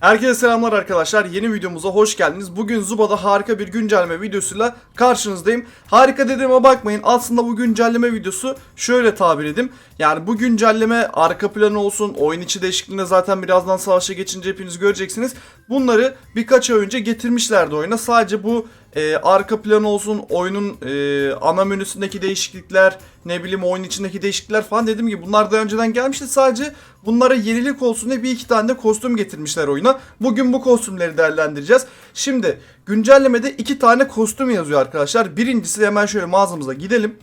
Herkese selamlar arkadaşlar. Yeni videomuza hoş geldiniz. Bugün Zuba'da harika bir güncelleme videosuyla karşınızdayım. Harika dediğime bakmayın. Aslında bu güncelleme videosu şöyle tabir edeyim. Yani bu güncelleme arka planı olsun, oyun içi değişikliğinde zaten birazdan savaşa geçince hepiniz göreceksiniz. Bunları birkaç ay önce getirmişlerdi oyuna. Sadece bu e, arka planı olsun, oyunun e, ana menüsündeki değişiklikler, ne bileyim oyun içindeki değişiklikler falan dediğim gibi bunlar da önceden gelmişti. Sadece bunlara yenilik olsun diye bir iki tane de kostüm getirmişler oyuna. Bugün bu kostümleri değerlendireceğiz. Şimdi güncellemede iki tane kostüm yazıyor arkadaşlar. Birincisi hemen şöyle mağazamıza gidelim.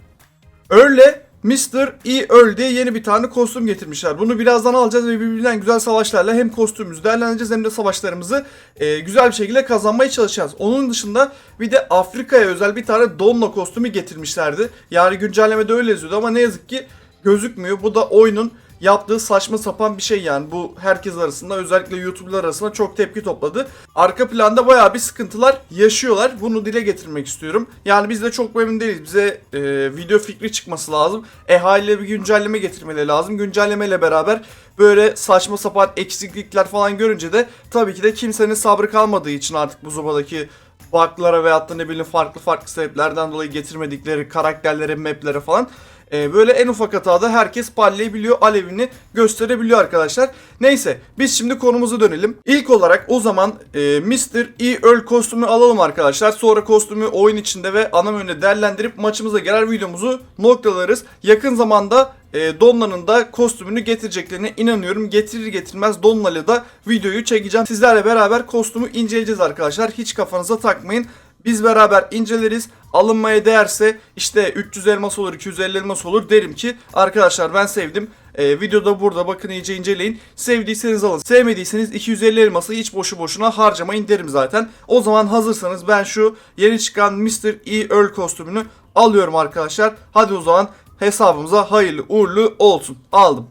Earl'e Mr. E. Earl diye yeni bir tane kostüm getirmişler. Bunu birazdan alacağız ve birbirinden güzel savaşlarla hem kostümümüzü değerlendireceğiz hem de savaşlarımızı e, güzel bir şekilde kazanmaya çalışacağız. Onun dışında bir de Afrika'ya özel bir tane Donla kostümü getirmişlerdi. Yani güncellemede öyle yazıyordu ama ne yazık ki gözükmüyor. Bu da oyunun yaptığı saçma sapan bir şey yani. Bu herkes arasında özellikle YouTube'lar arasında çok tepki topladı. Arka planda bayağı bir sıkıntılar yaşıyorlar. Bunu dile getirmek istiyorum. Yani biz de çok memnun değiliz. Bize e, video fikri çıkması lazım. E haliyle bir güncelleme getirmeleri lazım. Güncellemeyle beraber böyle saçma sapan eksiklikler falan görünce de tabii ki de kimsenin sabrı kalmadığı için artık bu zobadaki bug'lara veyahut da ne bileyim farklı farklı sebeplerden dolayı getirmedikleri karakterlere, maplere falan ee, böyle en ufak hatada herkes pallayabiliyor, alevini gösterebiliyor arkadaşlar. Neyse biz şimdi konumuza dönelim. İlk olarak o zaman e, Mr. E. Earl kostümü alalım arkadaşlar. Sonra kostümü oyun içinde ve ana menüde değerlendirip maçımıza gelir videomuzu noktalarız. Yakın zamanda e, Donna'nın da kostümünü getireceklerine inanıyorum. Getirir getirmez Donna'lı da videoyu çekeceğim. Sizlerle beraber kostümü inceleyeceğiz arkadaşlar. Hiç kafanıza takmayın. Biz beraber inceleriz. Alınmaya değerse işte 300 elmas olur 250 elmas olur derim ki arkadaşlar ben sevdim. Ee, videoda burada bakın iyice inceleyin. Sevdiyseniz alın. Sevmediyseniz 250 elması hiç boşu boşuna harcamayın derim zaten. O zaman hazırsanız ben şu yeni çıkan Mr. E. Earl kostümünü alıyorum arkadaşlar. Hadi o zaman hesabımıza hayırlı uğurlu olsun. Aldım.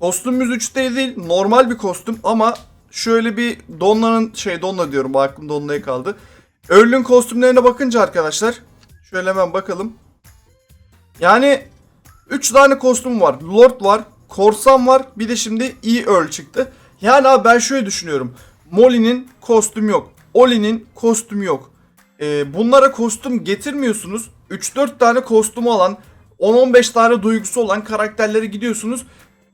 Kostümümüz 3D değil normal bir kostüm ama şöyle bir Donna'nın şey Donna diyorum aklım Donna'ya kaldı. Earl'ün kostümlerine bakınca arkadaşlar şöyle hemen bakalım. Yani 3 tane kostüm var. Lord var, Korsan var, bir de şimdi E Earl çıktı. Yani abi ben şöyle düşünüyorum. Molly'nin kostüm yok. Ollie'nin kostümü yok. Ee, bunlara kostüm getirmiyorsunuz. 3-4 tane kostümü olan 10-15 tane duygusu olan karakterlere gidiyorsunuz.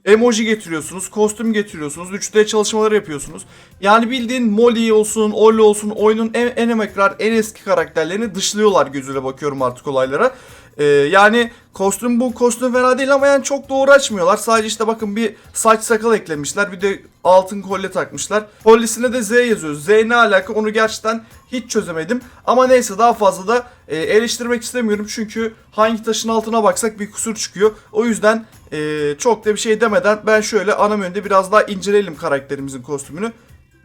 Emoji getiriyorsunuz, kostüm getiriyorsunuz, 3D çalışmaları yapıyorsunuz. Yani bildiğin Molly olsun, Ollie olsun oyunun en, en emekrar, en eski karakterlerini dışlıyorlar gözüyle bakıyorum artık olaylara. Ee, yani kostüm bu kostüm fena değil ama yani çok da uğraşmıyorlar. Sadece işte bakın bir saç sakal eklemişler. Bir de altın kolye takmışlar. Kolyesine de Z yazıyor. Z ne alaka onu gerçekten hiç çözemedim. Ama neyse daha fazla da e, eleştirmek istemiyorum. Çünkü hangi taşın altına baksak bir kusur çıkıyor. O yüzden e, çok da bir şey demeden ben şöyle ana menüde biraz daha inceleyelim karakterimizin kostümünü.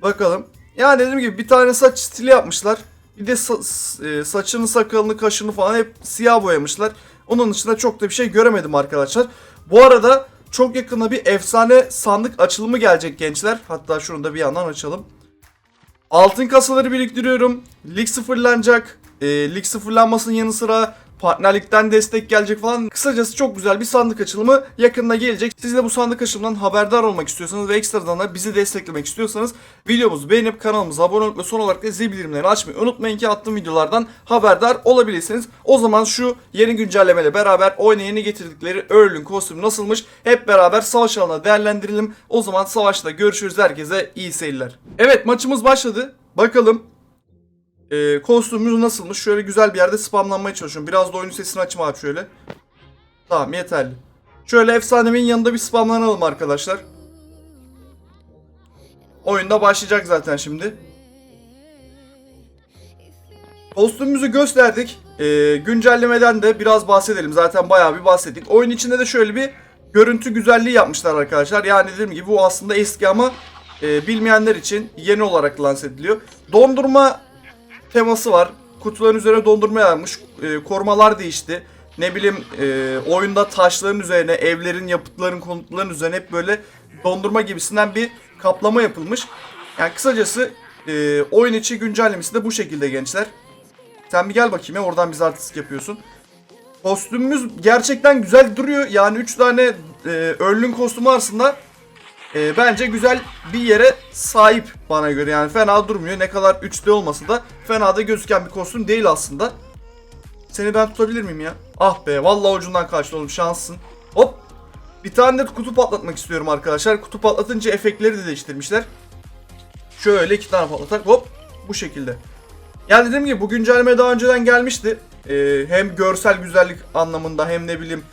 Bakalım. Yani dediğim gibi bir tane saç stili yapmışlar. Bir de sa- e, saçını, sakalını, kaşını falan hep siyah boyamışlar. Onun dışında çok da bir şey göremedim arkadaşlar. Bu arada çok yakında bir efsane sandık açılımı gelecek gençler. Hatta şunu da bir yandan açalım. Altın kasaları biriktiriyorum. Lig sıfırlanacak. E, lig sıfırlanmasının yanı sıra partnerlikten destek gelecek falan. Kısacası çok güzel bir sandık açılımı yakında gelecek. Siz de bu sandık açılımından haberdar olmak istiyorsanız ve ekstradan da bizi desteklemek istiyorsanız videomuzu beğenip kanalımıza abone olup ve son olarak da zil bildirimlerini açmayı unutmayın ki attığım videolardan haberdar olabilirsiniz. O zaman şu yeni güncellemeyle beraber oyuna yeni getirdikleri Earl'ün kostümü nasılmış hep beraber savaş alanına değerlendirelim. O zaman savaşta görüşürüz. Herkese iyi seyirler. Evet maçımız başladı. Bakalım e, kostümümüz nasılmış? Şöyle güzel bir yerde spamlanmaya çalışıyorum. Biraz da oyunun sesini açayım abi şöyle. Tamam yeterli. Şöyle efsanemin yanında bir spamlanalım arkadaşlar. Oyunda başlayacak zaten şimdi. Kostümümüzü gösterdik. E, güncellemeden de biraz bahsedelim. Zaten bayağı bir bahsettik. Oyun içinde de şöyle bir görüntü güzelliği yapmışlar arkadaşlar. Yani dediğim gibi bu aslında eski ama e, bilmeyenler için yeni olarak lanse ediliyor. Dondurma teması var. Kutuların üzerine dondurma yapmış. E, korumalar değişti. Ne bileyim e, oyunda taşların üzerine, evlerin, yapıtların, konutların üzerine hep böyle dondurma gibisinden bir kaplama yapılmış. Yani kısacası e, oyun içi güncellemesi de bu şekilde gençler. Sen bir gel bakayım ya oradan biz artistik yapıyorsun. Kostümümüz gerçekten güzel duruyor. Yani 3 tane e, Earl'ün kostümü arasında e, bence güzel bir yere sahip bana göre. Yani fena durmuyor. Ne kadar 3D olmasa da fena da gözüken bir kostüm değil aslında. Seni ben tutabilir miyim ya? Ah be vallahi ucundan kaçtı oğlum şanssın. Hop. Bir tane de kutu patlatmak istiyorum arkadaşlar. Kutu patlatınca efektleri de değiştirmişler. Şöyle iki tane patlatak hop bu şekilde. Yani dediğim gibi bu güncelleme daha önceden gelmişti. Ee, hem görsel güzellik anlamında hem ne bileyim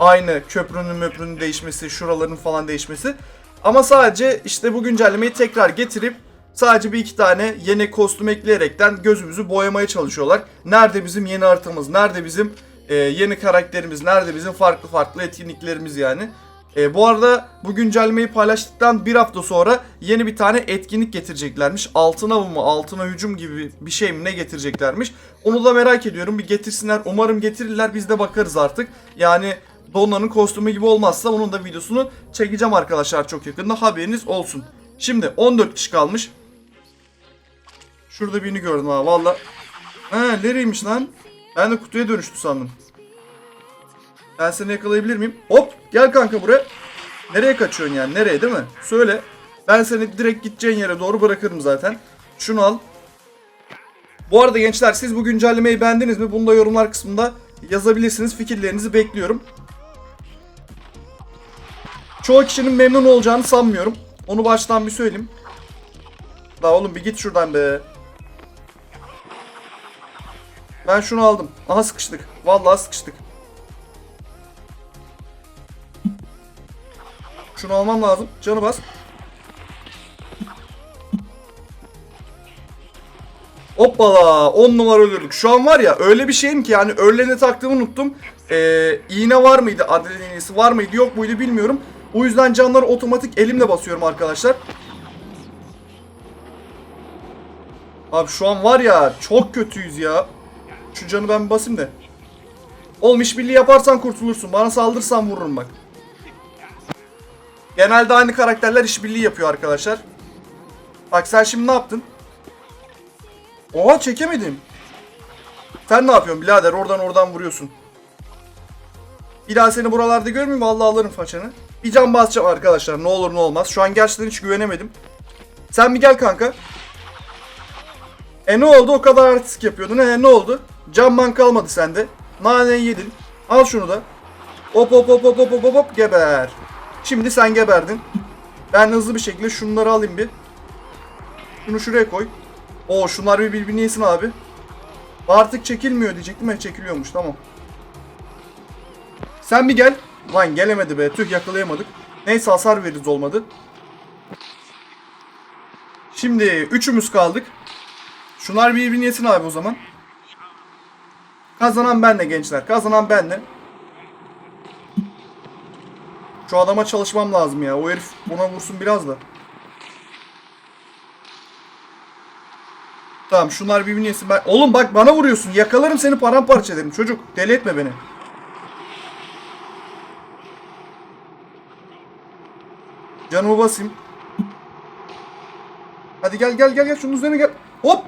aynı köprünün möprünün değişmesi, şuraların falan değişmesi. Ama sadece işte bu güncellemeyi tekrar getirip sadece bir iki tane yeni kostüm ekleyerekten gözümüzü boyamaya çalışıyorlar. Nerede bizim yeni haritamız, nerede bizim e, yeni karakterimiz, nerede bizim farklı farklı etkinliklerimiz yani. E, bu arada bu güncellemeyi paylaştıktan bir hafta sonra yeni bir tane etkinlik getireceklermiş. Altın avı mı, altına hücum gibi bir şey mi ne getireceklermiş. Onu da merak ediyorum. Bir getirsinler. Umarım getirirler. Biz de bakarız artık. Yani Donna'nın kostümü gibi olmazsa onun da videosunu çekeceğim arkadaşlar çok yakında. Haberiniz olsun. Şimdi 14 kişi kalmış. Şurada birini gördüm ha valla. He nereymiş lan? Ben de kutuya dönüştü sandım. Ben seni yakalayabilir miyim? Hop gel kanka buraya. Nereye kaçıyorsun yani? Nereye değil mi? Söyle. Ben seni direkt gideceğin yere doğru bırakırım zaten. Şunu al. Bu arada gençler siz bu güncellemeyi beğendiniz mi? Bunu da yorumlar kısmında yazabilirsiniz. Fikirlerinizi bekliyorum. Çoğu kişinin memnun olacağını sanmıyorum. Onu baştan bir söyleyeyim. La oğlum bir git şuradan be. Ben şunu aldım. Aha sıkıştık. Vallahi sıkıştık. Şunu almam lazım. Canı bas. Hoppala 10 numara ölürdük. Şu an var ya öyle bir şeyim ki yani örlene taktığımı unuttum. Ee, iğne var mıydı? Adrenalin var mıydı yok muydu bilmiyorum. O yüzden canları otomatik elimle basıyorum arkadaşlar. Abi şu an var ya çok kötüyüz ya. Şu canı ben basayım da. Oğlum işbirliği yaparsan kurtulursun. Bana saldırırsan vururum bak. Genelde aynı karakterler işbirliği yapıyor arkadaşlar. Bak sen şimdi ne yaptın? Oha çekemedim. Sen ne yapıyorsun birader oradan oradan vuruyorsun. Bir daha seni buralarda görmeyeyim vallahi alırım façanı. Bir can basacağım arkadaşlar ne olur ne olmaz. Şu an gerçekten hiç güvenemedim. Sen bir gel kanka. E ne oldu o kadar artistik yapıyordun e ne oldu? Canman kalmadı sende. Naneyi yedin. Al şunu da. Hop hop hop hop hop hop hop geber. Şimdi sen geberdin. Ben hızlı bir şekilde şunları alayım bir. Şunu şuraya koy. Oo şunlar bir birbirini yesin abi. Artık çekilmiyor diyecektim. ya çekiliyormuş tamam. Sen bir gel. Lan gelemedi be. Tüh yakalayamadık. Neyse hasar veririz olmadı. Şimdi üçümüz kaldık. Şunlar birbirini yesin abi o zaman. Kazanan benle gençler. Kazanan benle. Şu adama çalışmam lazım ya. O herif buna vursun biraz da. Tamam şunlar birbirini yesin. Ben... Oğlum bak bana vuruyorsun. Yakalarım seni paramparça ederim çocuk. Deli etme beni. Canımı basayım. Hadi gel gel gel gel şunun üzerine gel. Hop.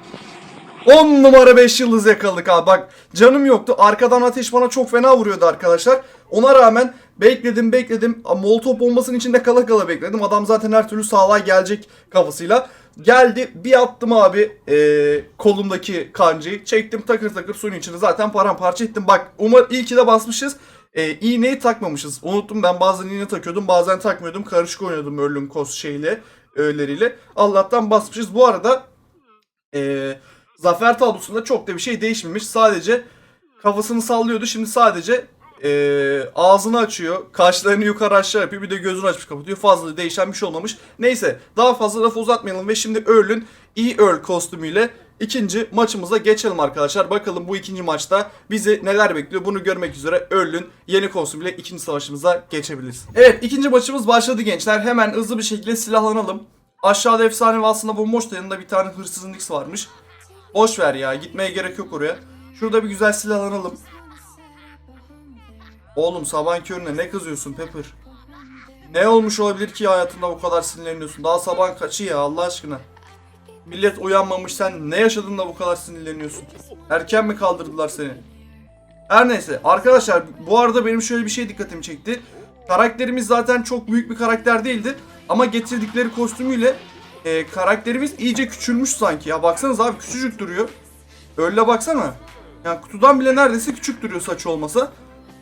10 numara 5 yıldız yakaladık abi. Bak canım yoktu. Arkadan ateş bana çok fena vuruyordu arkadaşlar. Ona rağmen bekledim bekledim. Molotov bombasının içinde kala kala bekledim. Adam zaten her türlü sağlığa gelecek kafasıyla. Geldi bir attım abi eee, kolumdaki kancayı. Çektim takır takır suyun içine zaten paramparça ettim. Bak umar iyi ki de basmışız. E, iğneyi takmamışız. Unuttum ben bazen iğne takıyordum bazen takmıyordum. Karışık oynuyordum Örlün Kos şeyle öğeleriyle. Allah'tan basmışız. Bu arada e, zafer tablosunda çok da bir şey değişmemiş. Sadece kafasını sallıyordu. Şimdi sadece e, ağzını açıyor. Kaşlarını yukarı aşağı yapıyor. Bir de gözünü açmış kapatıyor. Fazla değişen bir şey olmamış. Neyse daha fazla lafı uzatmayalım ve şimdi Earl'ün E-Earl kostümüyle ikinci maçımıza geçelim arkadaşlar. Bakalım bu ikinci maçta bizi neler bekliyor bunu görmek üzere Earl'ün yeni kostümüyle ikinci savaşımıza geçebiliriz. Evet ikinci maçımız başladı gençler. Hemen hızlı bir şekilde silahlanalım. Aşağıda efsane ve aslında bomboş da yanında bir tane hırsızın X varmış. Boş ver ya gitmeye gerek yok oraya. Şurada bir güzel silahlanalım. Oğlum sabahın körüne ne kızıyorsun Pepper? Ne olmuş olabilir ki hayatında bu kadar sinirleniyorsun? Daha sabahın kaçı ya Allah aşkına? Millet uyanmamış sen ne yaşadın da bu kadar sinirleniyorsun? Erken mi kaldırdılar seni? Her neyse arkadaşlar bu arada benim şöyle bir şey dikkatimi çekti. Karakterimiz zaten çok büyük bir karakter değildi. Ama getirdikleri kostümüyle e, karakterimiz iyice küçülmüş sanki. Ya baksanız abi küçücük duruyor. Öyle baksana. Yani kutudan bile neredeyse küçük duruyor saç olmasa.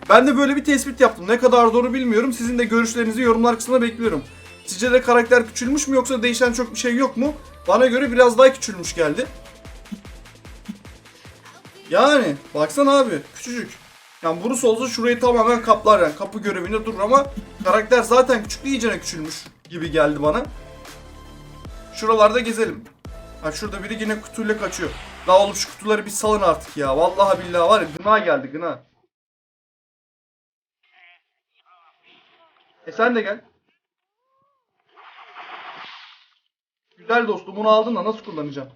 Ben de böyle bir tespit yaptım. Ne kadar doğru bilmiyorum. Sizin de görüşlerinizi yorumlar kısmına bekliyorum. Sizce de karakter küçülmüş mü yoksa değişen çok bir şey yok mu? Bana göre biraz daha küçülmüş geldi. Yani baksana abi küçücük. Yani Bruce olsa şurayı tamamen kaplar yani kapı görevinde durur ama karakter zaten küçük iyicene küçülmüş gibi geldi bana. Şuralarda gezelim. Ha şurada biri yine kutuyla kaçıyor. La oğlum şu kutuları bir salın artık ya. Vallahi billahi var ya gına geldi gına. E sen de gel. Güzel dostum bunu aldın da nasıl kullanacağım?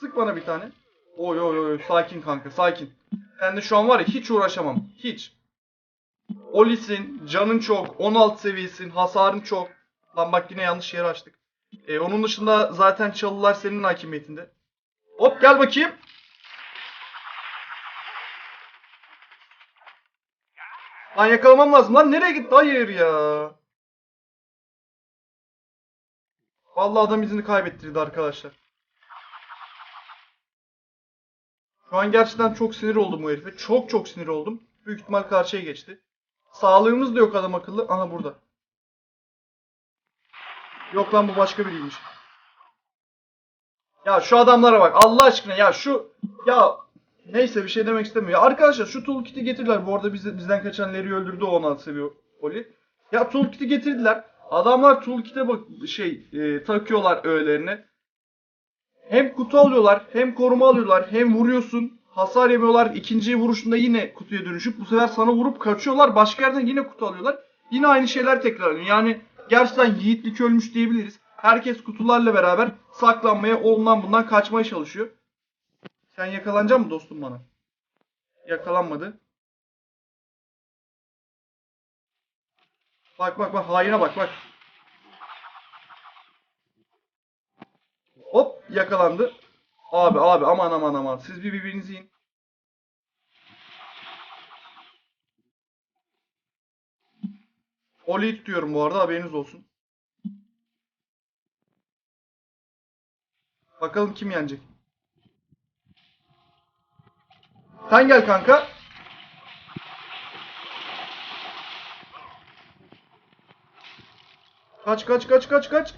Sık bana bir tane. Oy oy oy sakin kanka sakin. Ben de şu an var ya hiç uğraşamam. Hiç. Olisin, canın çok, 16 seviyesin, hasarın çok. Lan bak yine yanlış yeri açtık. E, onun dışında zaten çalılar senin hakimiyetinde. Hop gel bakayım. Lan yakalamam lazım. Lan nereye gitti? Hayır ya. Vallahi adam izini kaybettirdi arkadaşlar. Şu an gerçekten çok sinir oldum bu herife. Çok çok sinir oldum. Büyük ihtimal karşıya geçti. Sağlığımız da yok adam akıllı. Aha burada. Yok lan bu başka biriymiş. Ya şu adamlara bak Allah aşkına ya şu ya neyse bir şey demek istemiyorum. Ya arkadaşlar şu toolkit'i getirdiler. Bu arada biz, bizden kaçan Larry'i öldürdü o 16 seviye Oli. Ya toolkit'i getirdiler. Adamlar toolkit'e bak şey e, takıyorlar öğelerine. Hem kutu alıyorlar, hem koruma alıyorlar, hem vuruyorsun. Hasar yemiyorlar. İkinci vuruşunda yine kutuya dönüşüp bu sefer sana vurup kaçıyorlar. Başka yerden yine kutu alıyorlar. Yine aynı şeyler tekrarlanıyor. Yani gerçekten yiğitlik ölmüş diyebiliriz. Herkes kutularla beraber saklanmaya, ondan bundan kaçmaya çalışıyor. Sen yakalanacak mı dostum bana? Yakalanmadı. Bak bak bak haine bak bak. Hop yakalandı. Abi abi aman aman aman. Siz bir birbirinizi yiyin. Oli'yi tutuyorum bu arada haberiniz olsun. Bakalım kim yenecek. Sen gel kanka. Kaç kaç kaç kaç kaç.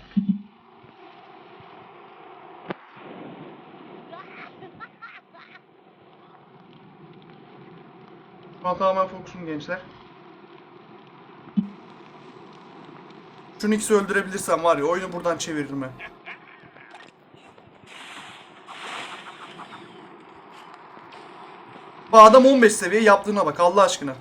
Şu tamamen fokusum gençler. Şunu ikisi öldürebilirsem var ya oyunu buradan çeviririm ben. Adam 15 seviye yaptığına bak Allah aşkına.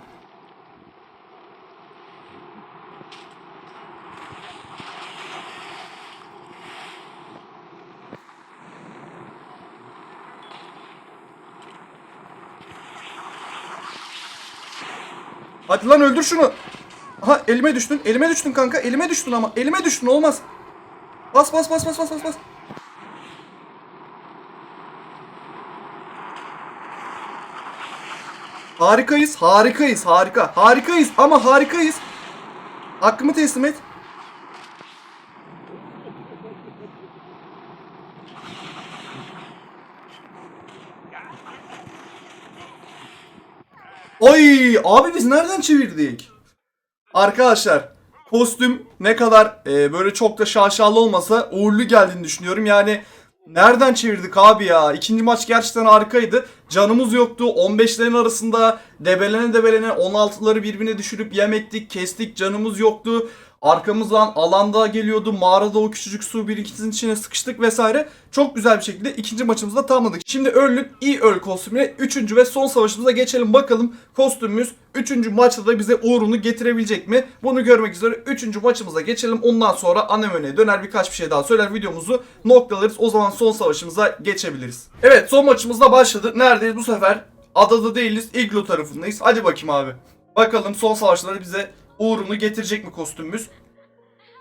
Hadi lan öldür şunu. Aha elime düştün. Elime düştün kanka. Elime düştün ama. Elime düştün olmaz. Bas bas bas bas bas bas bas. Harikayız, harikayız, harika. Harikayız ama harikayız. Hakkımı teslim et. Oy abi biz nereden çevirdik? Arkadaşlar kostüm ne kadar e, böyle çok da şaşalı olmasa uğurlu geldiğini düşünüyorum. Yani nereden çevirdik abi ya? İkinci maç gerçekten harikaydı. Canımız yoktu. 15'lerin arasında debelene debelene 16'ları birbirine düşürüp yem ettik, kestik. Canımız yoktu. Arkamızdan alanda geliyordu. Mağarada o küçücük su birikintisinin içine sıkıştık vesaire. Çok güzel bir şekilde ikinci maçımızda tamamladık. Şimdi Earl'ün iyi Earl kostümüne 3. ve son savaşımıza geçelim. Bakalım kostümümüz 3. maçta da bize uğrunu getirebilecek mi? Bunu görmek üzere 3. maçımıza geçelim. Ondan sonra ana menüye döner birkaç bir şey daha söyler videomuzu noktalarız. O zaman son savaşımıza geçebiliriz. Evet son maçımızda başladı. Neredeyiz bu sefer? Adada değiliz. Igloo tarafındayız. Hadi bakayım abi. Bakalım son savaşlarda bize uğrunu getirecek mi kostümümüz?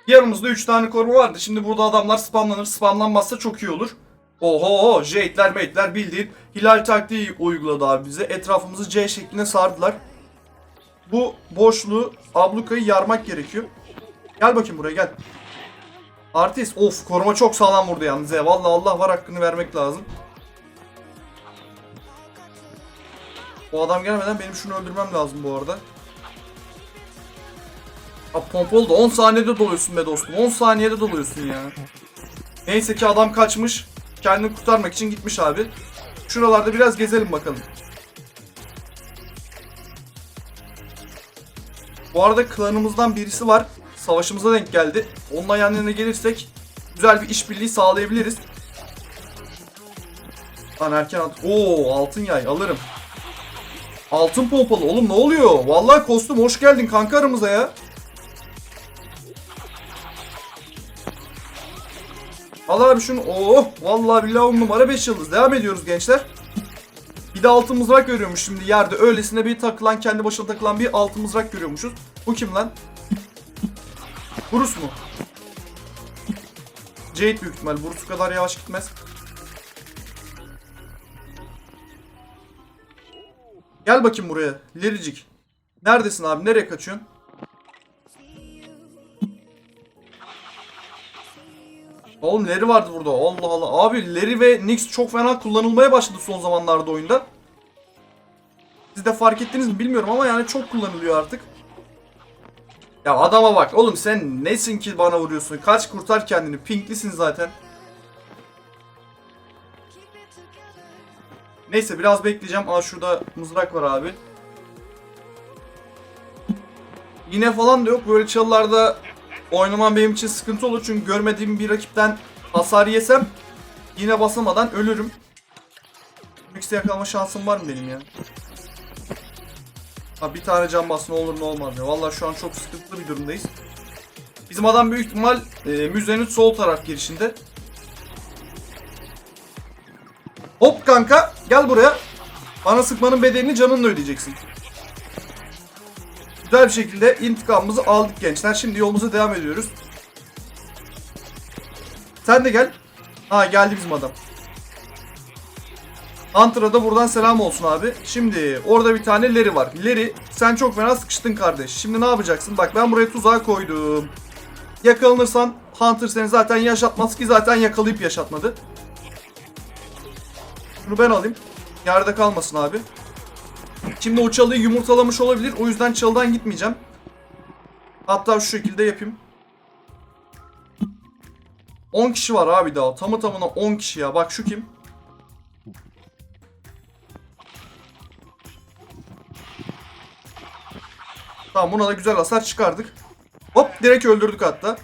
Yanımızda 3 tane koruma vardı. Şimdi burada adamlar spamlanır. Spamlanmazsa çok iyi olur. Oho, Jade'ler, mate'ler bildiğin hilal taktiği uyguladı abi bize. Etrafımızı C şeklinde sardılar. Bu boşluğu, ablukayı yarmak gerekiyor. Gel bakayım buraya gel. Artist. Of koruma çok sağlam vurdu yalnız ya. Vallahi Allah var hakkını vermek lazım. O adam gelmeden benim şunu öldürmem lazım bu arada. Abi pompalı da 10 saniyede doluyorsun be dostum. 10 saniyede doluyorsun ya. Neyse ki adam kaçmış. Kendini kurtarmak için gitmiş abi. Şuralarda biraz gezelim bakalım. Bu arada klanımızdan birisi var. Savaşımıza denk geldi. Onunla yan yana gelirsek güzel bir işbirliği sağlayabiliriz. Lan erken at. Oo altın yay alırım. Altın pompalı oğlum ne oluyor? Vallahi kostüm hoş geldin kanka aramıza ya. Al abi şunu. Oh vallahi billahi on numara 5 yıldız. Devam ediyoruz gençler. Bir de altın mızrak görüyormuş şimdi yerde. Öylesine bir takılan kendi başına takılan bir altın mızrak görüyormuşuz. Bu kim lan? Bruce mu? Jade büyük ihtimal. Bruce kadar yavaş gitmez. Gel bakayım buraya. Liricik. Neredesin abi? Nereye kaçıyorsun? Oğlum Larry vardı burada. Allah Allah. Abi Larry ve Nyx çok fena kullanılmaya başladı son zamanlarda oyunda. Siz de fark ettiniz mi bilmiyorum ama yani çok kullanılıyor artık. Ya adama bak. Oğlum sen nesin ki bana vuruyorsun? Kaç kurtar kendini. Pinklisin zaten. Neyse biraz bekleyeceğim. Aa şurada mızrak var abi. Yine falan da yok. Böyle çalılarda oynamam benim için sıkıntı olur. Çünkü görmediğim bir rakipten hasar yesem yine basamadan ölürüm. Mix'te yakalama şansım var mı benim ya? Ha bir tane can bas ne olur ne olmaz ya. Vallahi şu an çok sıkıntılı bir durumdayız. Bizim adam büyük ihtimal e, müzenin sol taraf girişinde. Hop kanka gel buraya. Bana sıkmanın bedelini canınla ödeyeceksin. Güzel bir şekilde intikamımızı aldık gençler. Şimdi yolumuza devam ediyoruz. Sen de gel. Ha geldi bizim adam. Hunter'a da buradan selam olsun abi. Şimdi orada bir tane Larry var. Larry sen çok fena sıkıştın kardeş. Şimdi ne yapacaksın? Bak ben buraya tuzağı koydum. Yakalanırsan Hunter seni zaten yaşatmaz ki zaten yakalayıp yaşatmadı. Bunu ben alayım. Yerde kalmasın abi. Şimdi o çalıyı yumurtalamış olabilir. O yüzden çalıdan gitmeyeceğim. Hatta şu şekilde yapayım. 10 kişi var abi daha. Tamı tamına 10 kişi ya. Bak şu kim? Tamam buna da güzel hasar çıkardık. Hop direkt öldürdük hatta.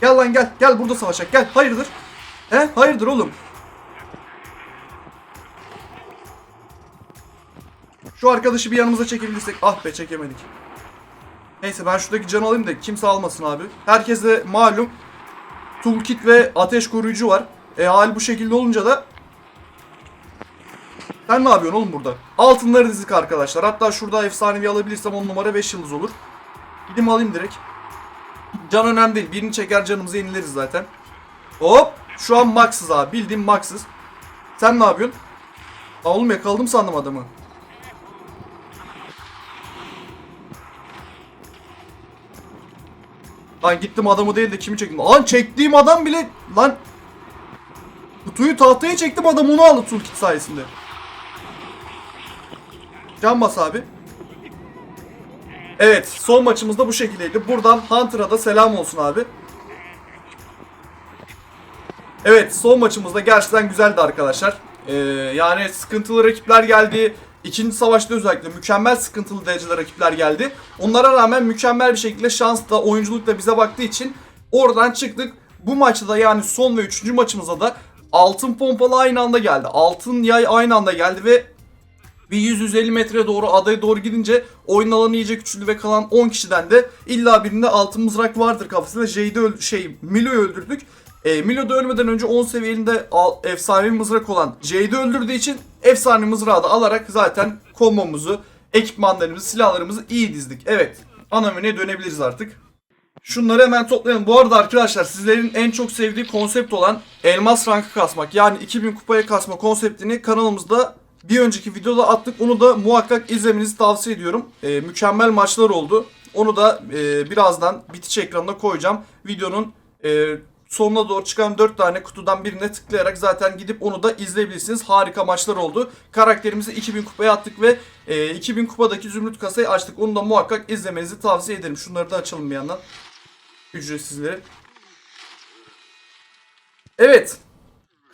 Gel lan gel. Gel burada savaşacak. Gel. Hayırdır? He? Hayırdır oğlum? Şu arkadaşı bir yanımıza çekebilirsek. Ah be çekemedik. Neyse ben şuradaki canı alayım da kimse almasın abi. Herkese malum toolkit ve ateş koruyucu var. E hal bu şekilde olunca da sen ne yapıyorsun oğlum burada? Altınları dizik arkadaşlar. Hatta şurada efsanevi alabilirsem 10 numara 5 yıldız olur. Gideyim alayım direkt. Can önemli değil. Birini çeker canımızı yenileriz zaten. Hop. Şu an maxsız abi. Bildiğim maxsız. Sen ne yapıyorsun? Aa, oğlum yakaladım sandım adamı. Lan gittim adamı değil de kimi çektim? Lan çektiğim adam bile lan kutuyu tahtaya çektim adam onu aldı toolkit sayesinde. Can bas abi. Evet son maçımız da bu şekildeydi. Buradan Hunter'a da selam olsun abi. Evet son maçımızda gerçekten güzeldi arkadaşlar. Ee, yani sıkıntılı rakipler geldi. İkinci savaşta özellikle mükemmel sıkıntılı derecede rakipler geldi. Onlara rağmen mükemmel bir şekilde şans da oyunculuk da bize baktığı için oradan çıktık. Bu maçta da yani son ve üçüncü maçımıza da altın pompalı aynı anda geldi. Altın yay aynı anda geldi ve bir 100-150 metreye doğru adaya doğru gidince oyun alanı iyice küçüldü ve kalan 10 kişiden de illa birinde altın mızrak vardır kafasında. Jade'i şey Milo'yu öldürdük. E, Milo da ölmeden önce 10 seviyelinde al, efsanevi mızrak olan Jade'i öldürdüğü için efsane mızrağı da alarak zaten kombomuzu, ekipmanlarımızı, silahlarımızı iyi dizdik. Evet ana menüye dönebiliriz artık. Şunları hemen toplayalım. Bu arada arkadaşlar sizlerin en çok sevdiği konsept olan elmas rankı kasmak yani 2000 kupaya kasma konseptini kanalımızda bir önceki videoda attık. Onu da muhakkak izlemenizi tavsiye ediyorum. Ee, mükemmel maçlar oldu. Onu da e, birazdan bitiş ekranına koyacağım. Videonun e, sonuna doğru çıkan 4 tane kutudan birine tıklayarak zaten gidip onu da izleyebilirsiniz. Harika maçlar oldu. Karakterimizi 2000 kupaya attık ve e, 2000 kupadaki zümrüt kasayı açtık. Onu da muhakkak izlemenizi tavsiye ederim. Şunları da açalım bir yandan. Ücretsizleri. Evet.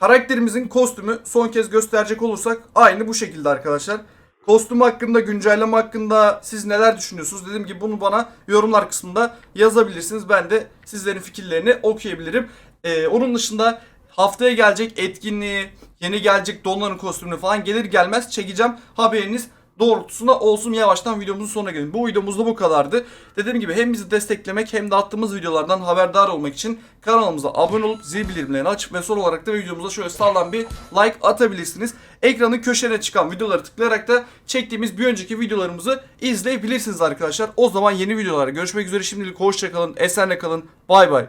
Karakterimizin kostümü son kez gösterecek olursak aynı bu şekilde arkadaşlar. Kostüm hakkında, güncelleme hakkında siz neler düşünüyorsunuz? Dediğim gibi bunu bana yorumlar kısmında yazabilirsiniz. Ben de sizlerin fikirlerini okuyabilirim. Ee, onun dışında haftaya gelecek etkinliği, yeni gelecek Dolunay'ın kostümünü falan gelir gelmez çekeceğim. Haberiniz doğrultusunda olsun yavaştan videomuzun sonuna gelin. Bu videomuz da bu kadardı. Dediğim gibi hem bizi desteklemek hem de attığımız videolardan haberdar olmak için kanalımıza abone olup zil bildirimlerini açıp ve son olarak da videomuza şöyle sağlam bir like atabilirsiniz. Ekranın köşelerine çıkan videoları tıklayarak da çektiğimiz bir önceki videolarımızı izleyebilirsiniz arkadaşlar. O zaman yeni videolarda görüşmek üzere şimdilik hoşçakalın, esenle kalın, bay bay.